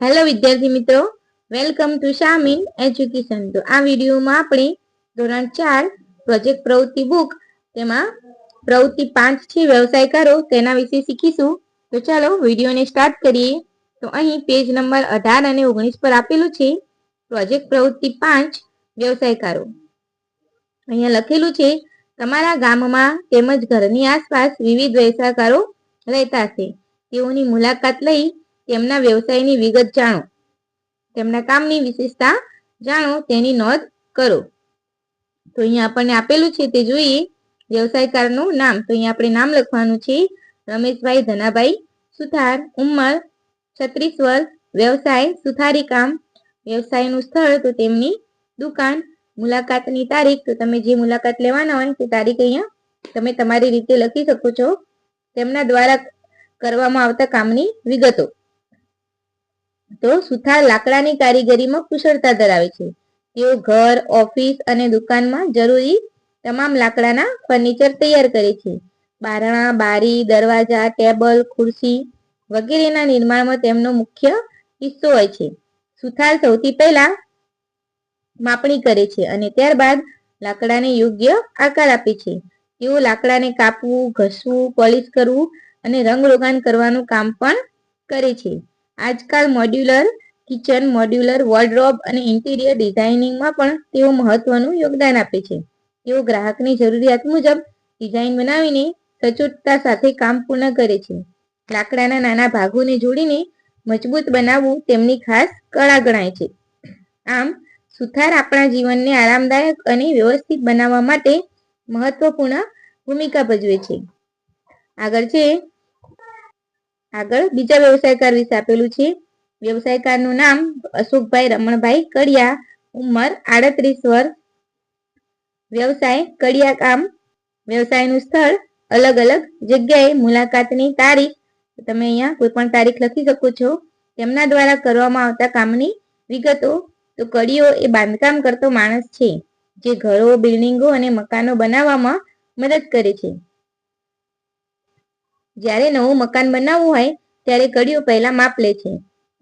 Hello વિદ્યાર્થી મિત્રો, welcome to શામીન education. તો આ વિડીયોમાં આપણે ધોરણ ચાર પ્રોજેક્ટ પ્રવૃત્તિ બુક, તેમાં પ્રવૃત્તિ પાંચ છે, વ્યવસાય કરો, તેના વિશે શીખીશું. તો ચાલો વિડીયોને સ્ટાર્ટ કરીએ. તો અહીં પેજ નંબર અઢાર અને ઓગણીસ પર આપેલું છે, પ્રોજેક્ટ પ્રવૃત્તિ પાંચ, વ્યવસાય કરો. અહીંયા લખેલું છે, તમારા ગામમાં તેમજ ઘરની આસપાસ વિવિધ વ્યવસાયકારો રહેતા હશે. તેઓની મુલાકાત લઈ તેમના વ્યવસાયની વિગત જાણો. તેમના કામની વિશેષતા જાણો, તેની નોંધ કરો. તો અહીંયા આપણને આપેલું છે તે જોઈએ, વ્યવસાયકારનું નામ. તો અહીંયા આપણે નામ લખવાનું છે, રમેશભાઈ ધનાભાઈ સુથાર, ઉંમર છત્રીસ વર્ષ, વ્યવસાય સુથારી કામ, વ્યવસાયનું સ્થળ, તો તેમની દુકાન, મુલાકાતની તારીખ. તો તમે જે મુલાકાત લેવાના હોય તે તારીખ અહીંયા તમે તમારી રીતે લખી શકો છો. તેમના દ્વારા કરવામાં આવતા કામની વિગતો. તો સુથાર લાકડાની કારીગરીમાં કુશળતા ધરાવે છે. તેઓ ઘર, ઓફિસ અને દુકાનમાં જરૂરી તમામ લાકડાના ફર્નિચર તૈયાર કરે છે. બારણા, બારી, દરવાજા, ટેબલ, ખુરશી વગેરેના નિર્માણમાં તેમનો મુખ્ય હિસ્સો હોય છે. સુથાર સૌથી પહેલા માપણી કરે છે અને ત્યારબાદ લાકડાને યોગ્ય આકાર આપે છે. તેઓ લાકડાને કાપવું, ઘસવું, પોલિશ કરવું અને રંગ રોગાન કરવાનું કામ પણ કરે છે. આજકાલ મોડ્યુલર કિચન મોડ્યુલર વોર્ડરોબ અને ઇન્ટિરિયર ડિઝાઇનિંગમાં પણ તેઓ મહત્વનું યોગદાન આપે છે. તેઓ ગ્રાહકની જરૂરિયાત મુજબ ડિઝાઇન બનાવીને સચોટતા સાથે કામ પૂર્ણ કરે છે. લાકડાના નાના ભાગોને જોડીને મજબૂત બનાવવું તેમની ખાસ કળા ગણાય છે. આમ, સુથાર આપણા જીવનને આરામદાયક અને વ્યવસ્થિત બનાવવા માટે મહત્વપૂર્ણ ભૂમિકા ભજવે છે. આગળ છે આગળ બીજા વ્યવસાયકાર વિશે આપેલું છે. વ્યવસાયકારનું નામ અશોકભાઈ રમણભાઈ કડિયા, ઉંમર આડત્રીસ વર્ષ વ્યવસાય કડિયા કામ વ્યવસાયનું સ્થળ અલગ અલગ જગ્યાએ મુલાકાતની તારીખ, તમે અહીંયા કોઈ પણ તારીખ લખી શકો છો. તેમના દ્વારા કરવામાં આવતા કામની વિગતો, તો કડીઓ એ બાંધકામ કરતો માણસ છે, જે ઘરો, બિલ્ડિંગો અને મકાનો બનાવવામાં મદદ કરે છે. જ્યારે નવું મકાન બનાવવું હોય, ત્યારે કડીઓ પહેલા માપ લે છે.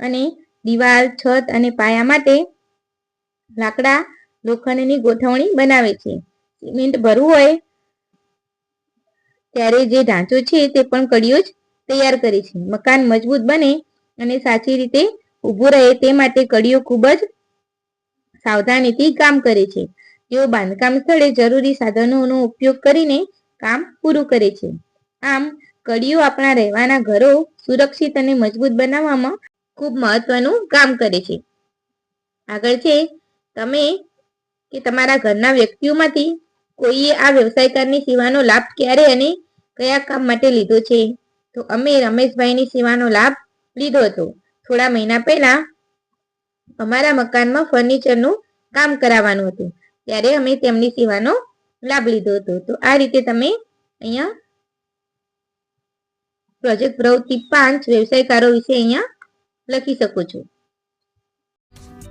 અને દિવાલ, છત અને પાયા માટે લાકડા લોખંડની ગોઠવણી બનાવે છે. સિમેન્ટ ભરવું હોય, ત્યારે જે ઢાંચો છે તે પણ કડીઓ જ તૈયાર કરે છે. મકાન મજબૂત બને અને સાચી રીતે ઊભું રહે તે માટે કડીઓ ખૂબ જ સાવધાનીથી કામ કરે છે. તેઓ બાંધકામ સ્થળે જરૂરી સાધનોનો ઉપયોગ કરીને કામ પૂરું કરે છે. આમ કડીઓ આપણા રહેવાના ઘરો સુરક્ષિત અને મજબૂત બનાવવામાં ખૂબ મહત્વનું કામ કરે છે. આગળ છે, તમે કે તમારા ઘરના વ્યક્તિઓમાંથી કોઈએ આ વ્યવસાયકારની સેવાનો લાભ ક્યારે અને કયા કામ માટે લીધો છે? તો અમે રમેશભાઈની સેવાનો લાભ લીધો હતો. થોડા મહિના પહેલા અમારા મકાનમાં ફર્નિચરનું કામ કરાવવાનું હતું. ત્યારે અમે તેમની સેવાનો લાભ લીધો હતો. તો આ રીતે તમે અહીંયા પ્રોજેક્ટ પ્રવૃત્તિ પાંચ વ્યવસાયકારો વિશે અહીંયા લખી શકો છો.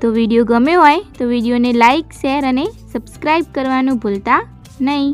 તો વીડિયો ગમ્યો હોય તો વિડીયોને લાઈક, શેર અને સબસ્ક્રાઈબ કરવાનું ભૂલતા નહીં.